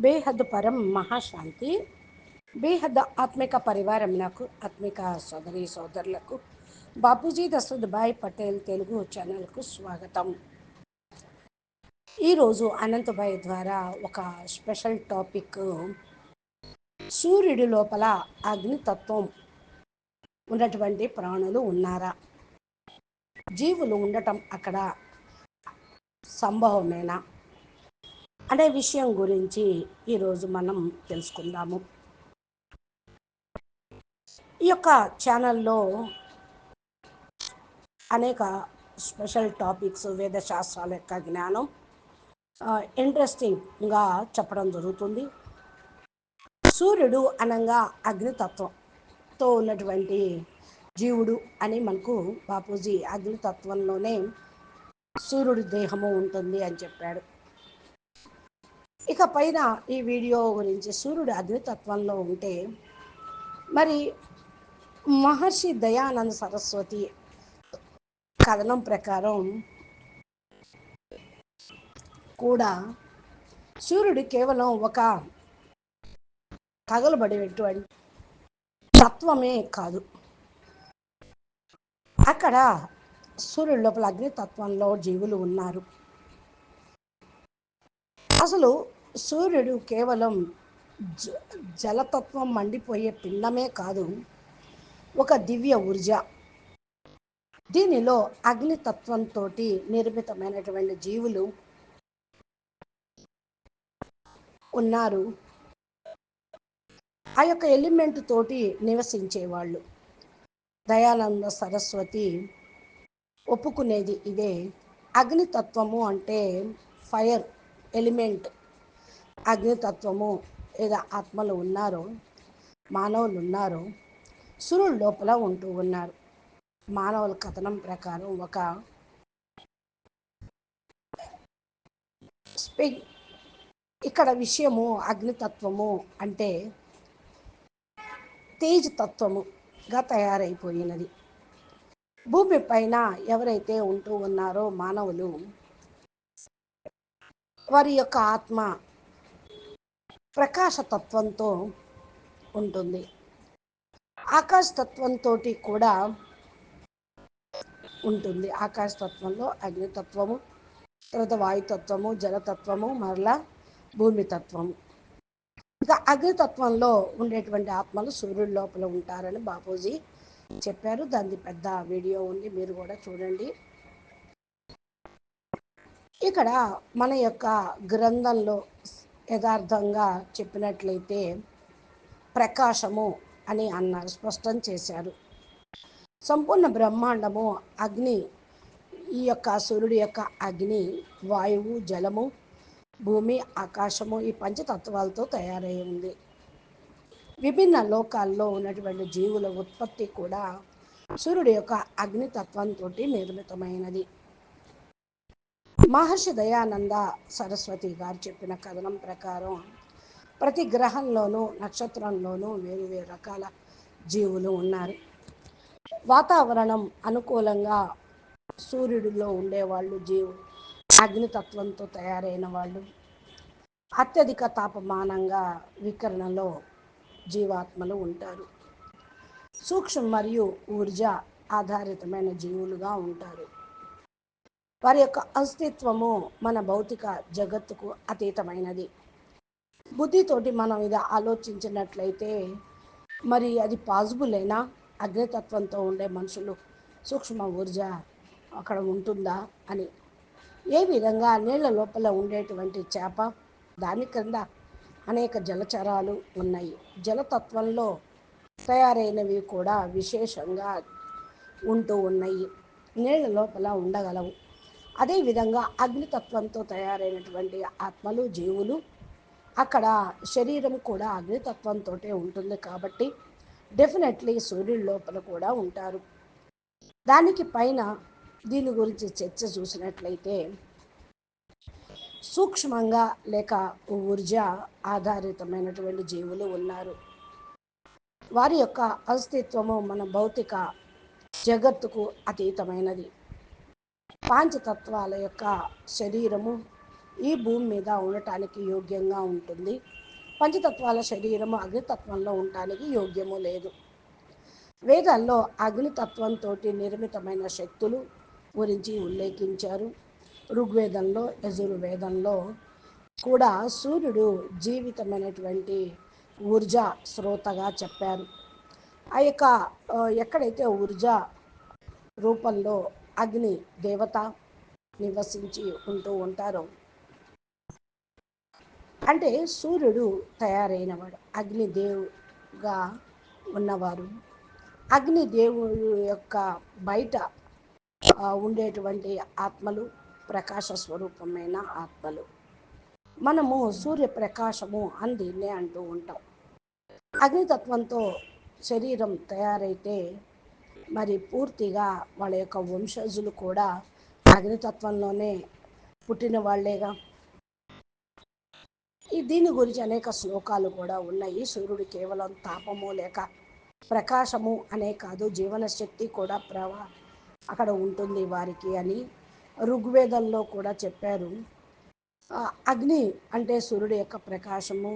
బేహద్ పరం మహాశాంతి. బేహద్ ఆత్మిక పరివారం నాకు ఆత్మిక సోదరి సోదరులకు బాపూజీ దశరథ్ భాయ్ పటేల్ తెలుగు ఛానల్కు స్వాగతం. ఈరోజు అనంతభాయ్ ద్వారా ఒక స్పెషల్ టాపిక్ సూర్యుడి లోపల అగ్నితత్వం ఉన్నటువంటి ప్రాణులు ఉన్నారా? జీవులు ఉండటం అక్కడ సంభవమేనా? అనే విషయం గురించి ఈరోజు మనం తెలుసుకుందాము. ఈ యొక్క ఛానల్లో అనేక స్పెషల్ టాపిక్స్ వేదశాస్త్రాల యొక్క జ్ఞానం ఇంట్రెస్టింగ్గా చెప్పడం జరుగుతుంది. సూర్యుడు అనంగా అగ్నితత్వంతో ఉన్నటువంటి జీవుడు అని మనకు బాపూజీ అగ్నితత్వంలోనే సూర్యుడు దేహము ఉంటుంది అని చెప్పాడు. ఇక పైన ఈ వీడియో గురించి సూర్యుడు అగ్నితత్వంలో ఉంటే మరి మహర్షి దయానంద సరస్వతి కథనం ప్రకారం కూడా సూర్యుడు కేవలం ఒక తగలబడేటువంటి తత్వమే కాదు. అక్కడ సూర్యుడు లోపల అగ్నితత్వంలో జీవులు ఉన్నారు. అసలు సూర్యుడు కేవలం జ జలతత్వం మండిపోయే పిండమే కాదు ఒక దివ్య ఊర్జ. దీనిలో అగ్నితత్వంతో నిర్మితమైనటువంటి జీవులు ఉన్నారు. ఆ యొక్క ఎలిమెంట్ తోటి నివసించేవాళ్ళు. దయానంద సరస్వతి ఒప్పుకునేది ఇదే. అగ్నితత్వము అంటే ఫైర్. ఎలిమెంట్ అగ్నితత్వము లేదా ఆత్మలు ఉన్నారో మానవులు ఉన్నారో సురుడు లోపల ఉంటూ ఉన్నారు. మానవుల కథనం ప్రకారం ఒక స్పి ఇక్కడ విషయము అగ్నితత్వము అంటే తేజ్ తత్వముగా తయారైపోయినది. భూమి పైన ఎవరైతే ఉంటూ ఉన్నారో మానవులు వారి యొక్క ఆత్మ ప్రకాశతత్వంతో ఉంటుంది. ఆకాశతత్వంతో కూడా ఉంటుంది. ఆకాశతత్వంలో అగ్నితత్వము తర్వాత వాయుతత్వము జలతత్వము మరలా భూమితత్వము. ఇక అగ్నితత్వంలో ఉండేటువంటి ఆత్మలు సూర్యుడి లోపల ఉంటారని బాపూజీ చెప్పారు. దాని పెద్ద వీడియో ఉంది. మీరు కూడా చూడండి. ఇక్కడ మన యొక్క గ్రంథంలో యథార్థంగా చెప్పినట్లయితే ప్రకాశము అని అన్నారు స్పష్టం చేశారు. సంపూర్ణ బ్రహ్మాండము అగ్ని ఈ యొక్క సూర్యుడి యొక్క అగ్ని వాయువు జలము భూమి ఆకాశము ఈ పంచతత్వాలతో తయారై ఉంది. విభిన్న లోకాల్లో ఉన్నటువంటి జీవుల ఉత్పత్తి కూడా సూర్యుడి యొక్క అగ్నితత్వంతో నిర్మితమైనది. మహర్షి దయానంద సరస్వతి గారు చెప్పిన కథనం ప్రకారం ప్రతి గ్రహంలోనూ నక్షత్రంలోనూ వేరు వేరు రకాల జీవులు ఉన్నారు. వాతావరణం అనుకూలంగా సూర్యుడిలో ఉండేవాళ్ళు జీవు అగ్నితత్వంతో తయారైన వాళ్ళు. అత్యధిక తాపమానంగా వికరణలో జీవాత్మలు ఉంటారు. సూక్ష్మ మరియు ఊర్జ ఆధారితమైన జీవులుగా ఉంటారు. వారి యొక్క అస్తిత్వము మన భౌతిక జగత్తుకు అతీతమైనది. బుద్ధితోటి మనం ఇది ఆలోచించినట్లయితే మరి అది పాజిబుల్ అయినా అగ్నితత్వంతో ఉండే మనుషులు సూక్ష్మ ఊర్జ అక్కడ ఉంటుందా అని. ఏ విధంగా నీళ్ళ లోపల ఉండేటువంటి చేప దాని క్రింద అనేక జలచరాలు ఉన్నాయి. జలతత్వంలో తయారైనవి కూడా విశేషంగా ఉంటూ ఉన్నాయి. నీళ్ళ లోపల ఉండగలవు. అదేవిధంగా అగ్నితత్వంతో తయారైనటువంటి ఆత్మలు జీవులు అక్కడ శరీరం కూడా అగ్నితత్వంతో ఉంటుంది కాబట్టి డెఫినెట్లీ సూర్యుడి లోపల కూడా ఉంటారు. దానికి పైన దీని గురించి చర్చ చూసినట్లయితే సూక్ష్మంగా లేక ఊర్జ ఆధారితమైనటువంటి జీవులు ఉన్నారు. వారి యొక్క అస్తిత్వము మన భౌతిక జగత్తుకు అతీతమైనది. పాంచతత్వాల యొక్క శరీరము ఈ భూమి మీద ఉండటానికి యోగ్యంగా ఉంటుంది. పంచతత్వాల శరీరము అగ్నితత్వంలో ఉండటానికి యోగ్యము లేదు. వేదాల్లో అగ్నితత్వంతో నిర్మితమైన శక్తులు గురించి ఉల్లేఖించారు. ఋగ్వేదంలో యజుర్వేదంలో కూడా సూర్యుడు జీవితమైనటువంటి ఊర్జా శ్రోతగా చెప్పారు. ఆ యొక్క ఎక్కడైతే ఊర్జ రూపంలో అగ్ని దేవత నివసించి ఉంటూ ఉంటారు. అంటే సూర్యుడు తయారైనవాడు అగ్నిదేవుగా ఉన్నవారు. అగ్నిదేవుడు యొక్క బయట ఉండేటువంటి ఆత్మలు ప్రకాశ స్వరూపమైన ఆత్మలు. మనము సూర్యప్రకాశము అని దీన్నే అంటూ ఉంటాం. అగ్నితత్వంతో శరీరం తయారైతే మరి పూర్తిగా వాళ్ళ యొక్క వంశజులు కూడా అగ్నితత్వంలోనే పుట్టిన వాళ్ళేగా. ఈ దీని గురించి అనేక శ్లోకాలు కూడా ఉన్నాయి. సూర్యుడు కేవలం తాపము లేక ప్రకాశము అనే కాదు జీవన శక్తి కూడా ప్రవా అక్కడ ఉంటుంది వారికి అని ఋగ్వేదంలో కూడా చెప్పారు. అగ్ని అంటే సూర్యుడు యొక్క ప్రకాశము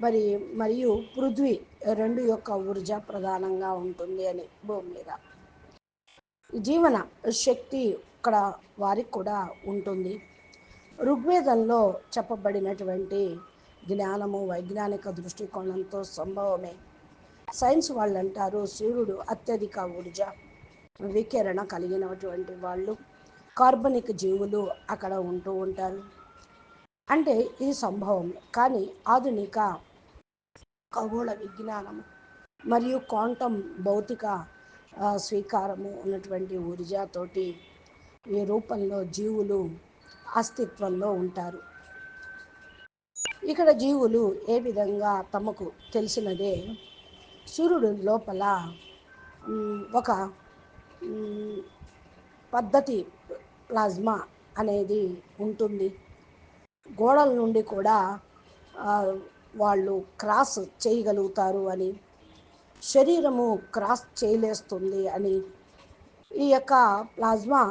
మరి మరియు పృథ్వీ రెండు యొక్క ఊర్జ ప్రధానంగా ఉంటుంది అని భూమి మీద. జీవన శక్తి ఇక్కడ వారికి కూడా ఉంటుంది. ఋగ్వేదంలో చెప్పబడినటువంటి జ్ఞానము వైజ్ఞానిక దృష్టికోణంతో సంభవమే. సైన్స్ వాళ్ళు అంటారు సూర్యుడు అత్యధిక ఊర్జ వికిరణ కలిగినటువంటి వాళ్ళు. కార్బనిక్ జీవులు అక్కడ ఉంటూ ఉంటారు. అంటే ఇది సంభవమే. కానీ ఆధునిక ఖగోళ విజ్ఞానం మరియు క్వాంటం భౌతిక స్వీకారము ఉన్నటువంటి ఊర్జాతోటి ఈ రూపంలో జీవులు అస్తిత్వంలో ఉంటారు. ఇక్కడ జీవులు ఏ విధంగా తమకు తెలిసినదే? సూర్యుడు లోపల ఒక పద్ధతి ప్లాజ్మా అనేది ఉంటుంది. గోడల నుండి కూడా వాళ్ళు క్రాస్ చేయగలుగుతారు అని శరీరము క్రాస్ చేయలేస్తుంది అని ఈ యొక్క ప్లాజ్మా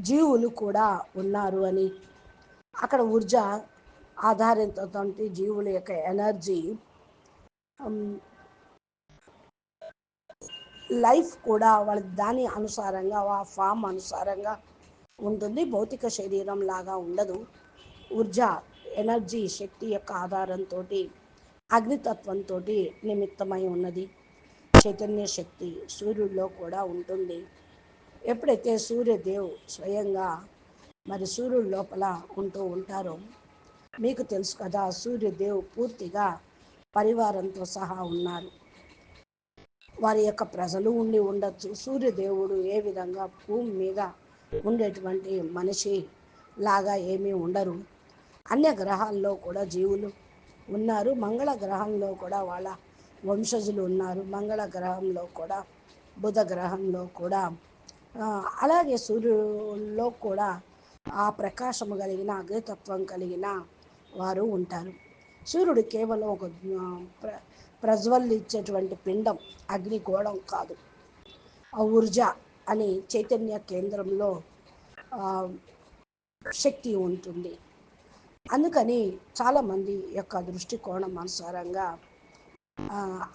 జీవులు కూడా ఉన్నారు అని. అక్కడ ఊర్జ ఆధారితటువంటి జీవుల యొక్క ఎనర్జీ లైఫ్ కూడా వాళ్ళ దాని అనుసారంగా ఆ ఫామ్ అనుసారంగా ఉంటుంది. భౌతిక శరీరం లాగా ఉండదు. ఊర్జ ఎనర్జీ శక్తి యొక్క ఆధారంతో అగ్నితత్వంతో నిమిత్తమై ఉన్నది. చైతన్య శక్తి సూర్యుడిలో కూడా ఉంటుంది. ఎప్పుడైతే సూర్యదేవ్ స్వయంగా మరి సూర్యుడు లోపల ఉంటూ ఉంటారో మీకు తెలుసు కదా సూర్యదేవ్ పూర్తిగా పరివారంతో సహా ఉన్నారు. వారి యొక్క ప్రజలు ఉండి ఉండొచ్చు. సూర్యదేవుడు ఏ విధంగా భూమి మీద ఉండేటువంటి మనిషి లాగా ఏమీ ఉండరు. అన్య గ్రహాల్లో కూడా జీవులు ఉన్నారు. మంగళ గ్రహంలో కూడా వాళ్ళ వంశజులు ఉన్నారు. మంగళ గ్రహంలో కూడా బుధ గ్రహంలో కూడా అలాగే సూర్యుల్లో కూడా ఆ ప్రకాశము కలిగిన అగ్నితత్వం కలిగిన వారు ఉంటారు. సూర్యుడు కేవలం ఒక ప్ర ప్రజ్వల్లిచ్చేటువంటి పిండం అగ్నిగోళం కాదు. ఆ ఊర్జ అని చైతన్య కేంద్రంలో శక్తి ఉంటుంది. అందుకని చాలామంది యొక్క దృష్టికోణం అనుసారంగా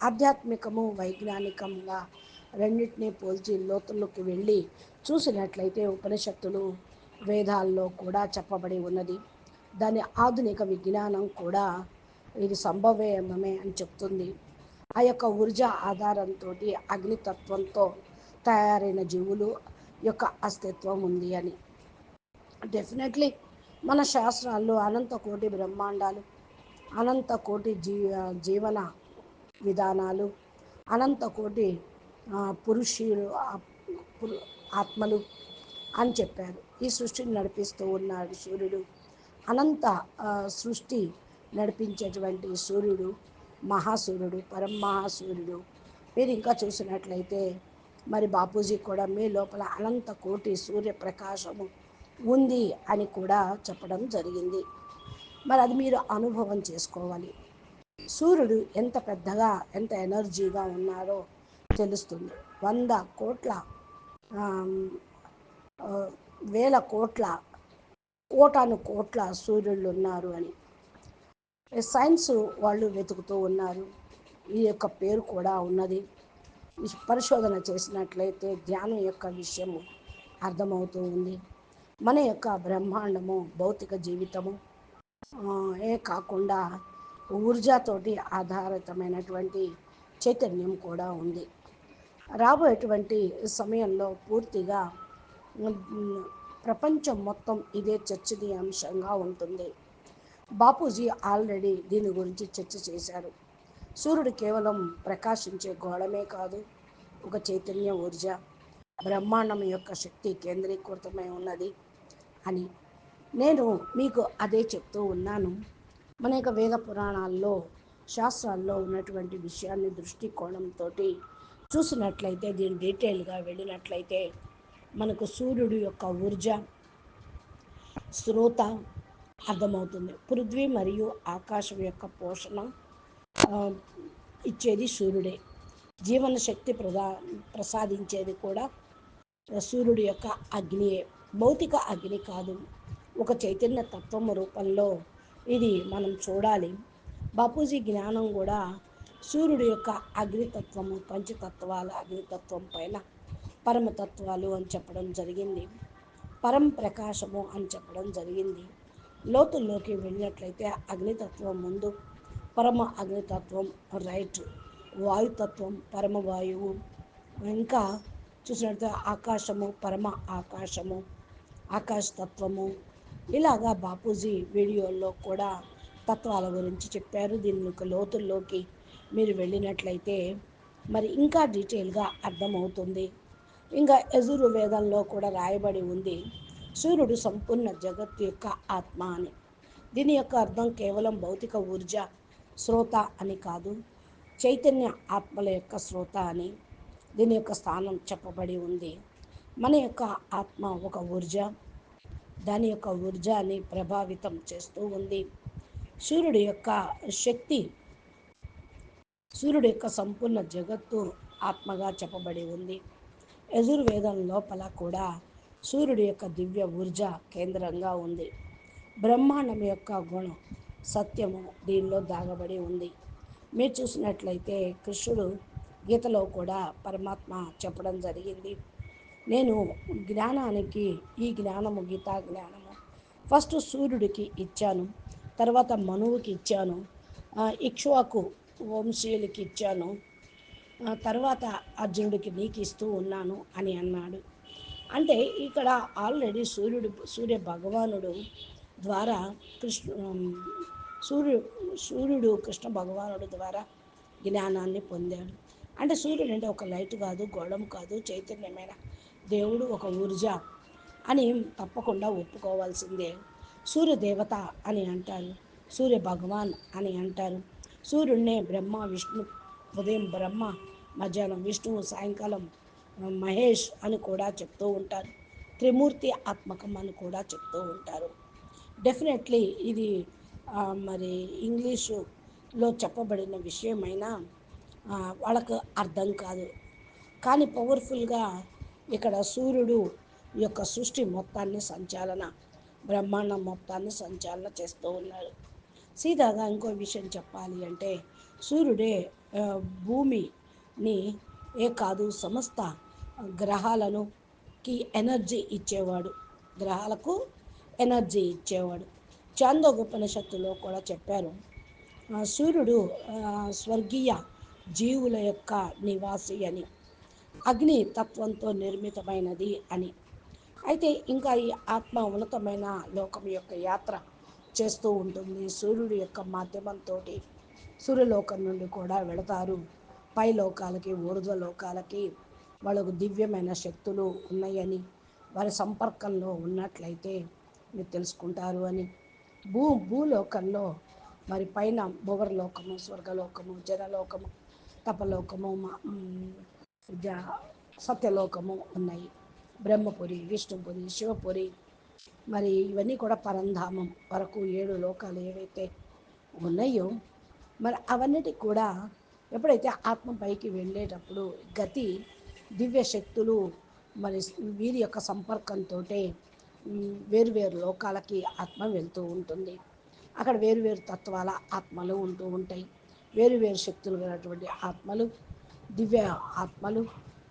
ఆధ్యాత్మికము వైజ్ఞానికంగా రెండింటినీ పోల్చి లోతుల్లోకి వెళ్ళి చూసినట్లయితే ఉపనిషత్తులు వేదాల్లో కూడా చెప్పబడి ఉన్నది. దాని ఆధునిక విజ్ఞానం కూడా ఇది సంభవమే అని చెప్తుంది. ఆ యొక్క ఊర్జా ఆధారంతో అగ్నితత్వంతో తయారైన జీవులు యొక్క అస్తిత్వం ఉంది అని. డెఫినెట్లీ మన శాస్త్రాల్లో అనంత కోటి బ్రహ్మాండాలు అనంత కోటి జీ జీవన విధానాలు అనంత కోటి పురుషులు ఆత్మలు అని చెప్పారు. ఈ సృష్టిని నడిపిస్తూ ఉన్నాడు సూర్యుడు. అనంత సృష్టి నడిపించేటువంటి సూర్యుడు మహాసూర్యుడు పరమహాసూర్యుడు. మీరు ఇంకా చూసినట్లయితే మరి బాపూజీ కూడా మీ లోపల అనంత కోటి సూర్యప్రకాశము ఉంది అని కూడా చెప్పడం జరిగింది. మరి అది మీరు అనుభవం చేసుకోవాలి. సూర్యుడు ఎంత పెద్దగా ఎంత ఎనర్జీగా ఉన్నారో తెలుస్తుంది. వంద కోట్ల వేల కోట్ల కోటాను కోట్ల సూర్యుళ్ళు ఉన్నారు అని. సైన్స్ వాళ్ళు వెతుకుతూ ఉన్నారు. ఈ యొక్క పేరు కూడా ఉన్నది. పరిశోధన చేసినట్లయితే ధ్యానం యొక్క విషయము అర్థమవుతూ ఉంది. మన యొక్క బ్రహ్మాండము భౌతిక జీవితము ఏ కాకుండా ఊర్జాతోటి ఆధారితమైనటువంటి చైతన్యం కూడా ఉంది. రాబోయేటువంటి సమయంలో పూర్తిగా ప్రపంచం మొత్తం ఇదే చర్చనీయాంశంగా ఉంటుంది. బాపూజీ ఆల్రెడీ దీని గురించి చర్చ చేశారు. సూర్యుడు కేవలం ప్రకాశించే గోళమే కాదు ఒక చైతన్య ఊర్జ బ్రహ్మాండం యొక్క శక్తి కేంద్రీకృతమై ఉన్నది. అని. నేను మీకు అదే చెప్తూ ఉన్నాను. మన యొక్క వేద పురాణాల్లో శాస్త్రాల్లో ఉన్నటువంటి విషయాన్ని దృష్టికోణంతో చూసినట్లయితే దీని డీటెయిల్గా వెళ్ళినట్లయితే మనకు సూర్యుడు యొక్క ఊర్జ శ్రోత అర్థమవుతుంది. పృథ్వీ మరియు ఆకాశం యొక్క పోషణ ఇచ్చేది సూర్యుడే. జీవన శక్తి ప్రదా ప్రసాదించేది కూడా సూర్యుడి యొక్క అగ్నియే. భౌతిక అగ్ని కాదు. ఒక చైతన్య తత్వం రూపంలో ఇది మనం చూడాలి. బాపూజీ జ్ఞానం కూడా సూర్యుడు యొక్క అగ్నితత్వము పంచతత్వాల అగ్నితత్వం పైన పరమతత్వాలు అని చెప్పడం జరిగింది. పరం ప్రకాశము అని చెప్పడం జరిగింది. లోతుల్లోకి వెళ్ళినట్లయితే అగ్నితత్వం ముందు పరమ అగ్నితత్వం రైట్ వాయుతత్వం పరమ వాయువు. ఇంకా చూసినట్లయితే ఆకాశము పరమ ఆకాశము. ఆకాశతత్వము. ఇలాగా బాపూజీ వీడియోల్లో కూడా తత్వాల గురించి చెప్పారు. దీని లోతుల్లోకి మీరు వెళ్ళినట్లయితే మరి ఇంకా డీటెయిల్గా అర్థమవుతుంది. ఇంకా యజుర్వేదంలో కూడా రాయబడి ఉంది. సూర్యుడు సంపూర్ణ జగత్తు యొక్క ఆత్మ అని. దీని యొక్క అర్థం కేవలం భౌతిక ఊర్జ శ్రోత అని కాదు చైతన్య ఆత్మల యొక్క శ్రోత అని. దీని యొక్క స్థానం చెప్పబడి ఉంది. మన యొక్క ఆత్మ ఒక ఊర్జ దాని యొక్క ఊర్జాని ప్రభావితం చేస్తూ ఉంది. సూర్యుడి యొక్క శక్తి సూర్యుడి యొక్క సంపూర్ణ జగత్తు ఆత్మగా చెప్పబడి ఉంది. యజుర్వేదం లోపల కూడా సూర్యుడి యొక్క దివ్య ఊర్జ కేంద్రంగా ఉంది. బ్రహ్మాండం యొక్క గుణం సత్యము దీనిలో దాగబడి ఉంది. మీరు చూసినట్లయితే కృష్ణుడు గీతలో కూడా పరమాత్మ చెప్పడం జరిగింది. నేను జ్ఞానానికి ఈ జ్ఞానము గీతా జ్ఞానము. ఫస్ట్ సూర్యుడికి ఇచ్చాను తర్వాత మనువుకి ఇచ్చాను ఇక్ష్వాకు వంశీయులకి ఇచ్చాను తర్వాత అర్జునుడికి నీకు ఇస్తూ ఉన్నాను అని అన్నాడు. అంటే ఇక్కడ ఆల్రెడీ సూర్యుడు సూర్య భగవానుడు ద్వారా కృష్ణ సూర్యు సూర్యుడు కృష్ణ భగవానుడు ద్వారా జ్ఞానాన్ని పొందాడు. అంటే సూర్యుడు అంటే ఒక లైట్ కాదు గోళం కాదు చైతన్యమైన దేవుడు ఒక ఊర్జ అని తప్పకుండా ఒప్పుకోవాల్సిందే. సూర్యదేవత అని అంటారు సూర్య భగవాన్ అని అంటారు. సూర్యుడినే బ్రహ్మ విష్ణు ఉదయం బ్రహ్మ మధ్యాహ్నం విష్ణువు సాయంకాలం మహేష్ అని కూడా చెప్తూ ఉంటారు. త్రిమూర్తి ఆత్మకం అని కూడా చెప్తూ ఉంటారు. డెఫినెట్లీ ఇది మరి ఇంగ్లీషులో చెప్పబడిన విషయమైనా వాళ్ళకు అర్థం కాదు. కానీ పవర్ఫుల్గా ఇక్కడ సూర్యుడు యొక్క సృష్టి మొత్తాన్ని సంచాలన బ్రహ్మాండం మొత్తాన్ని సంచాలన చేస్తూ ఉన్నాడు. సీదాగా ఇంకో విషయం చెప్పాలి అంటే సూర్యుడే భూమిని ఏ కాదు సమస్త గ్రహాలను కి ఎనర్జీ ఇచ్చేవాడు. గ్రహాలకు ఎనర్జీ ఇచ్చేవాడు. చాందోగోపనిషత్తులో కూడా చెప్పారు. సూర్యుడు స్వర్గీయ జీవుల యొక్క నివాసి అని. అగ్ని తత్వంతో నిర్మితమైనది అని. అయితే ఇంకా ఈ ఆత్మ ఉన్నతమైన లోకం యొక్క యాత్ర చేస్తూ ఉంటుంది. సూర్యుడి యొక్క మాధ్యమంతో సూర్యలోకం నుండి కూడా వెళతారు. పై లోకాలకి ఊర్ధ్వ లోకాలకి వాళ్ళకు దివ్యమైన శక్తులు ఉన్నాయని వారి సంపర్కంలో ఉన్నట్లయితే మీరు తెలుసుకుంటారు అని. భూ భూలోకంలో మరి పైన భువర్లోకము స్వర్గలోకము జనలోకము తపలోకము సత్యలోకము ఉన్నాయి. బ్రహ్మపురి విష్ణుపురి శివపురి మరి ఇవన్నీ కూడా పరంధామం వరకు ఏడు లోకాలు ఏవైతే ఉన్నాయో మరి అవన్నిటికి కూడా ఎప్పుడైతే ఆత్మ పైకి వెళ్ళేటప్పుడు గతి దివ్య శక్తులు మరి వీరి యొక్క సంపర్కంతో వేరు వేరు లోకాలకి ఆత్మ వెళ్తూ ఉంటుంది. అక్కడ వేరు వేరు తత్వాల ఆత్మలు ఉంటూ ఉంటాయి. వేరు వేరు శక్తులు గలటువంటి ఆత్మలు దివ్య ఆత్మలు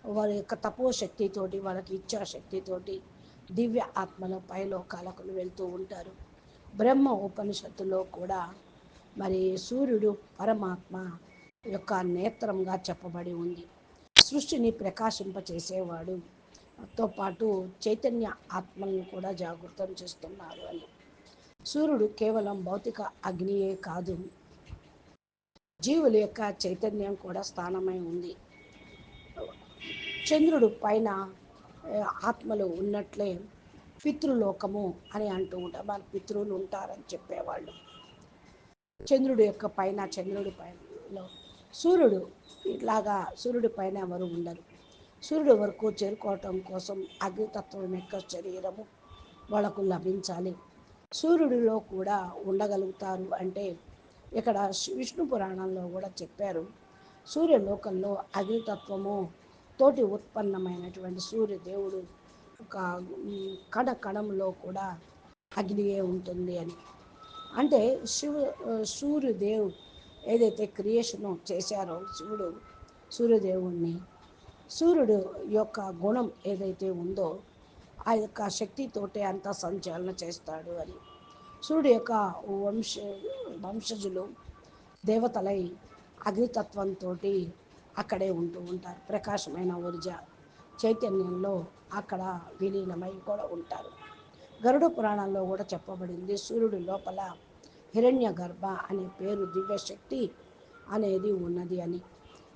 వారి యొక్క తపోశక్తితోటి వాళ్ళకి ఇచ్ఛాశక్తితోటి దివ్య ఆత్మలు పైలోకాలకు వెళ్తూ ఉంటారు. బ్రహ్మ ఉపనిషత్తులో కూడా మరి సూర్యుడు పరమాత్మ యొక్క నేత్రంగా చెప్పబడి ఉంది. సృష్టిని ప్రకాశింపచేసేవాడు. తో పాటు చైతన్య ఆత్మలను కూడా జాగృతం చేస్తున్నారు అని. సూర్యుడు కేవలం భౌతిక అగ్నియే కాదు జీవుల యొక్క చైతన్యం కూడా స్థానమై ఉంది. చంద్రుడు పైన ఆత్మలు ఉన్నట్లే పితృలోకము అని అంటూ ఉంటారు. మన పితృలు ఉంటారని చెప్పేవాళ్ళు. చంద్రుడు యొక్క పైన చంద్రుడి పైన సూర్యుడు ఇట్లాగా సూర్యుడి పైన ఎవరు ఉండరు. సూర్యుడు వరకు చేరుకోవటం కోసం అగ్నితత్వం యొక్క శరీరము వాళ్ళకు లభించాలి. సూర్యుడిలో కూడా ఉండగలుగుతారు అంటే ఇక్కడ విష్ణు పురాణంలో కూడా చెప్పారు సూర్యలోకంలో అగ్నితత్వము తోటి ఉత్పన్నమైనటువంటి సూర్యదేవుడు ఒక కణ కణంలో కూడా అగ్నియే ఉంటుంది అని. అంటే శివు సూర్యదేవు ఏదైతే క్రియేషన్ చేశారో శివుడు సూర్యదేవుణ్ణి సూర్యుడు యొక్క గుణం ఏదైతే ఉందో ఆ యొక్క శక్తితోటే అంతా సంచలన చేస్తాడు అని. సూర్యుడు యొక్క వంశ వంశజులు దేవతలై అగ్నితత్వంతో అక్కడే ఉంటూ ఉంటారు. ప్రకాశమైన ఊర్జ చైతన్యంలో అక్కడ విలీనమై కూడా ఉంటారు. గరుడ పురాణంలో కూడా చెప్పబడింది సూర్యుడి లోపల హిరణ్య గర్భ అనే పేరు దివ్యశక్తి అనేది ఉన్నది అని.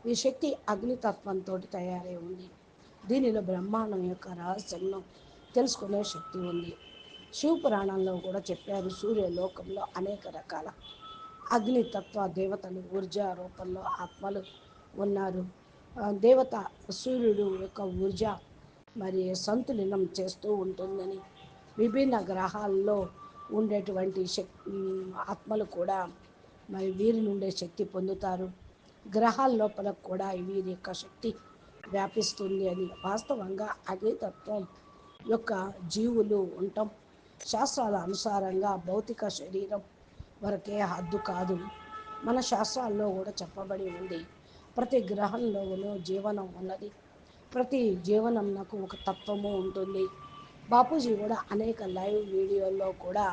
ఈ శక్తి అగ్నితత్వంతో తయారై ఉంది. దీనిలో బ్రహ్మాండం యొక్క రహస్యంలో తెలుసుకునే శక్తి ఉంది. శివపురాణంలో కూడా చెప్పారు సూర్యలోకంలో అనేక రకాల అగ్నితత్వ దేవతలు ఊర్జా రూపంలో ఆత్మలు ఉన్నారు. దేవత సూర్యుడు యొక్క ఊర్జ మరి సంతులనం చేస్తూ ఉంటుందని విభిన్న గ్రహాల్లో ఉండేటువంటి శక్తి ఆత్మలు కూడా మరి వీరి నుండే శక్తి పొందుతారు. గ్రహాల లోపల కూడా వీరి యొక్క శక్తి వ్యాపిస్తుంది అని వాస్తవంగా అగ్నితత్వం యొక్క జీవులు ఉండటం శాస్త్రాల అనుసారంగా భౌతిక శరీరం వరకే హద్దు కాదు. మన శాస్త్రాల్లో కూడా చెప్పబడి ఉంది. ప్రతి గ్రహంలోనూ జీవనం ఉన్నది. ప్రతి జీవనంకు ఒక తత్వము ఉంటుంది. బాపూజీ కూడా అనేక లైవ్ వీడియోల్లో కూడా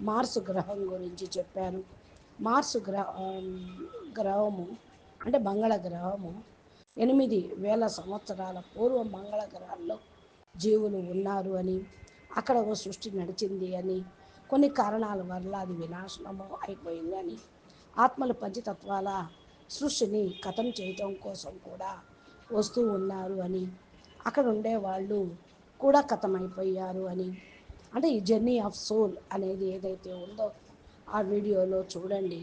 మార్స్ గ్రహం గురించి చెప్పారు. మార్స్ గ్రహ గ్రహము అంటే మంగళ గ్రహము ఎనిమిది వేల సంవత్సరాల పూర్వం మంగళ గ్రహాల్లో జీవులు ఉన్నారు అని అక్కడ ఓ సృష్టి నడిచింది అని కొన్ని కారణాల వల్ల అది వినాశనము అయిపోయింది అని ఆత్మల పంచతత్వాల సృష్టిని కథం చేయటం కోసం కూడా వస్తూ ఉన్నారు అని అక్కడ ఉండే వాళ్ళు కూడా కథమైపోయారు అని. అంటే ఈ జర్నీ ఆఫ్ సోల్ అనేది ఏదైతే ఉందో ఆ వీడియోలో చూడండి.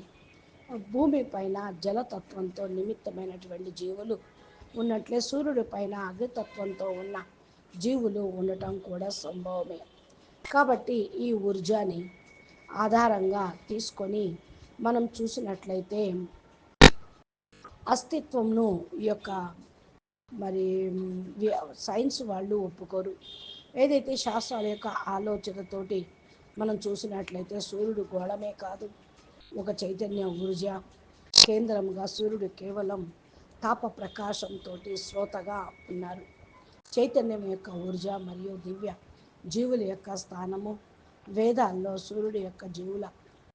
భూమి పైన జలతత్వంతో నిమిత్తమైనటువంటి జీవులు ఉన్నట్లే సూర్యుడి పైన అగ్నితత్వంతో ఉన్న జీవులు ఉండటం కూడా సంభవమే. కాబట్టి ఈ ఊర్జాని ఆధారంగా తీసుకొని మనం చూసినట్లయితే అస్తిత్వంను ఈ యొక్క మరి సైన్స్ వాళ్ళు ఒప్పుకోరు. ఏదైతే శాస్త్రాల యొక్క ఆలోచనతోటి మనం చూసినట్లయితే సూర్యుడు గోళమే కాదు ఒక చైతన్య ఊర్జ. కేంద్రంగా సూర్యుడు కేవలం తాప ప్రకాశంతో శ్రోతగా ఉన్నారు. చైతన్యం యొక్క ఊర్జ మరియు దివ్య జీవుల యొక్క స్థానము వేదాల్లో సూర్యుడు యొక్క జీవుల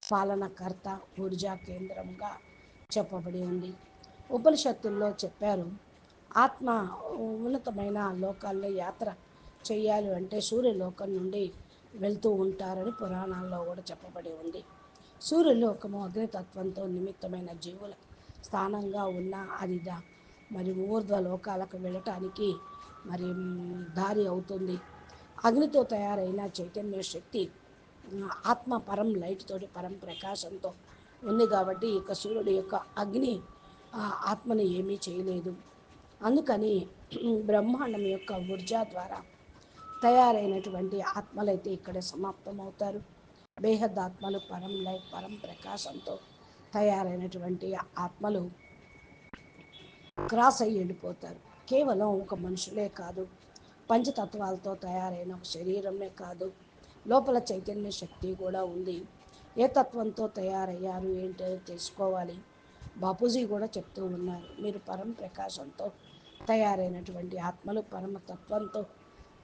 పాలనకర్త ఊర్జా కేంద్రంగా చెప్పబడి ఉంది. ఉపనిషత్తుల్లో చెప్పారు ఆత్మ ఉన్నతమైన లోకాల్లో యాత్ర చేయాలి అంటే సూర్యలోకం నుండి వెళ్తూ ఉంటారని పురాణాల్లో కూడా చెప్పబడి ఉంది. సూర్యలోకము అగ్నితత్వంతో నిమిత్తమైన జీవుల స్థానంగా ఉన్న అది మరి ఊర్ధ్వ లోకాలకు వెళ్ళటానికి మరి దారి అవుతుంది. అగ్నితో తయారైన చైతన్య శక్తి ఆత్మ పరం లైట్ తోటి పరం ప్రకాశంతో ఉంది కాబట్టి ఇక సూర్యుడు యొక్క అగ్ని ఆత్మని ఏమీ చేయలేదు. అందుకని బ్రహ్మాండం యొక్క ఊర్జా ద్వారా తయారైనటువంటి ఆత్మలైతే ఇక్కడ సమాప్తమవుతారు. బేహద్ ఆత్మలు పరం లైట్ పరం ప్రకాశంతో తయారైనటువంటి ఆత్మలు క్రాస్ అయ్యి వెళ్ళిపోతారు కేవలం ఒక మనుషులే కాదు. పంచతత్వాలతో తయారైన ఒక శరీరమే కాదు. లోపల చైతన్య శక్తి కూడా ఉంది. ఏ తత్వంతో తయారయ్యారు ఏంటో తెలుసుకోవాలి. బాపూజీ కూడా చెప్తూ ఉన్నారు. మీరు పరం ప్రకాశంతో తయారైనటువంటి ఆత్మలు పరమ తత్వంతో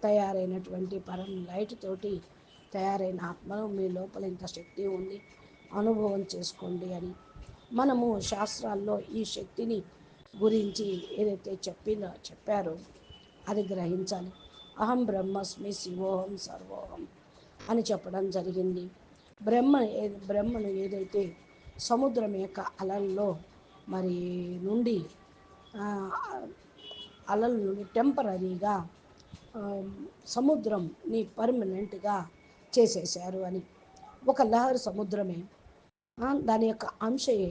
తయారైనటువంటి పరం లైట్ తోటి తయారైన ఆత్మలు మీ లోపల ఇంత శక్తి ఉంది. అనుభవం చేసుకోండి అని. మనము శాస్త్రాల్లో ఈ శక్తిని గురించి ఏదైతే చెప్పిన చెప్పారో అది గ్రహించాలి. అహం బ్రహ్మస్మి శివోహం సర్వోహం అని చెప్పడం జరిగింది. బ్రహ్మ బ్రహ్మను ఏదైతే సముద్రం యొక్క అలల్లో మరి నుండి అలల నుండి టెంపరీగా సముద్రంని పర్మనెంట్గా చేసేశారు అని. ఒక లహరి సముద్రమే దాని యొక్క అంశయే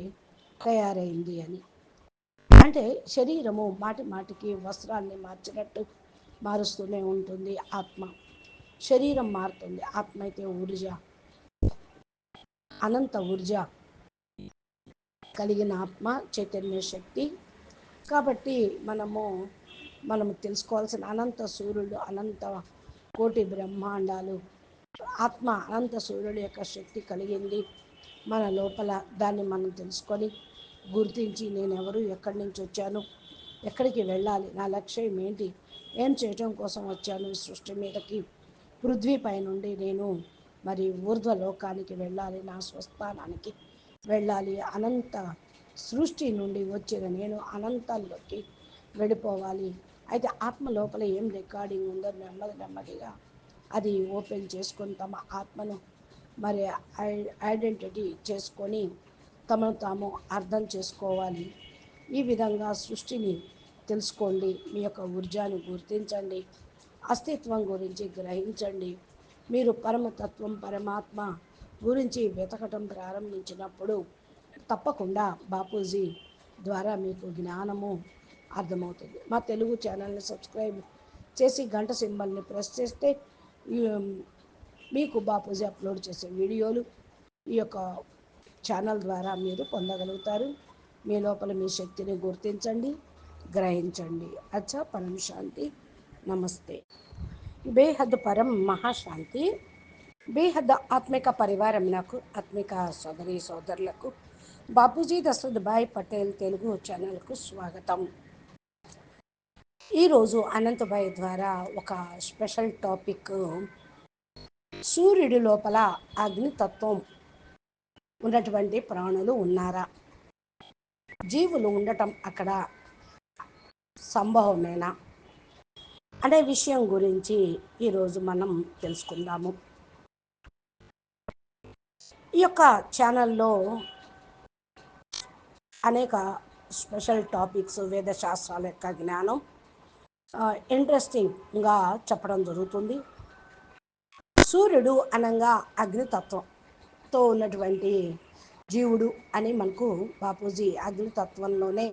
తయారైంది అని. అంటే శరీరము మాటి మాటికి వస్త్రాన్ని మార్చినట్టు మారుస్తూనే ఉంటుంది ఆత్మ. శరీరం మారుతుంది. ఆత్మ అయితే ఊర్జ. అనంత ఊర్జ కలిగిన ఆత్మ చైతన్య శక్తి. కాబట్టి మనము మనము తెలుసుకోవాల్సిన అనంత సూర్యుడు అనంత కోటి బ్రహ్మాండాలు. ఆత్మ అనంత సూర్యుడు యొక్క శక్తి కలిగింది మన లోపల దాన్ని మనం తెలుసుకొని గుర్తించి నేను ఎవరు ఎక్కడి నుంచి వచ్చాను ఎక్కడికి వెళ్ళాలి నా లక్ష్యం ఏంటి ఏం చేయటం కోసం వచ్చాను సృష్టి మీదకి. పృథ్వీపై నుండి నేను మరి ఊర్ధ్వలోకానికి వెళ్ళాలి నా స్వస్థానానికి వెళ్ళాలి. అనంత సృష్టి నుండి వచ్చిన నేను అనంతాల్లోకి వెళ్ళిపోవాలి. అయితే ఆత్మ లోపల ఏం రికార్డింగ్ ఉందో నెమ్మది నెమ్మదిగా అది ఓపెన్ చేసుకొని తమ ఆత్మను మరి ఐడెంటిటీ చేసుకొని తమను తాము అర్థం చేసుకోవాలి. ఈ విధంగా సృష్టిని తెలుసుకోండి. మీ యొక్క ఊర్జాను గుర్తించండి. అస్తిత్వం గురించి గ్రహించండి. మీరు పరమతత్వం పరమాత్మ గురించి వెతకటం ప్రారంభించినప్పుడు తప్పకుండా బాపూజీ ద్వారా మీకు జ్ఞానము అర్థమవుతుంది. మా తెలుగు ఛానల్ని సబ్స్క్రైబ్ చేసి గంట సింబల్ని ప్రెస్ చేస్తే మీకు బాపూజీ అప్లోడ్ చేసే వీడియోలు ఈ యొక్క ఛానల్ ద్వారా మీరు పొందగలుగుతారు. మీ లోపల మీ శక్తిని గుర్తించండి గ్రహించండి. అచ్చా పరం శాంతి. నమస్తే. బేహద్ పరం మహాశాంతి. బేహద్ ఆత్మిక పరివారం నాకు ఆత్మిక సోదరి సోదరులకు బాపూజీ దశరథ్ భాయ్ పటేల్ తెలుగు ఛానల్కు స్వాగతం. ఈరోజు అనంతభాయ్ ద్వారా ఒక స్పెషల్ టాపిక్. సూర్యుడి లోపల అగ్నితత్వం ఉన్నటువంటి ప్రాణులు ఉన్నారా? జీవులు ఉండటం అక్కడ సంభవమేనా? అనే విషయం గురించి ఈరోజు మనం తెలుసుకుందాము. ఈ యొక్క ఛానల్లో అనేక స్పెషల్ టాపిక్స్ వేదశాస్త్రాల యొక్క జ్ఞానం ఇంట్రెస్టింగ్గా చెప్పడం జరుగుతుంది. సూర్యుడు అనంగా తో ఉన్నటువంటి జీవుడు అని మనకు బాపూజీ అగ్నితత్వంలోనే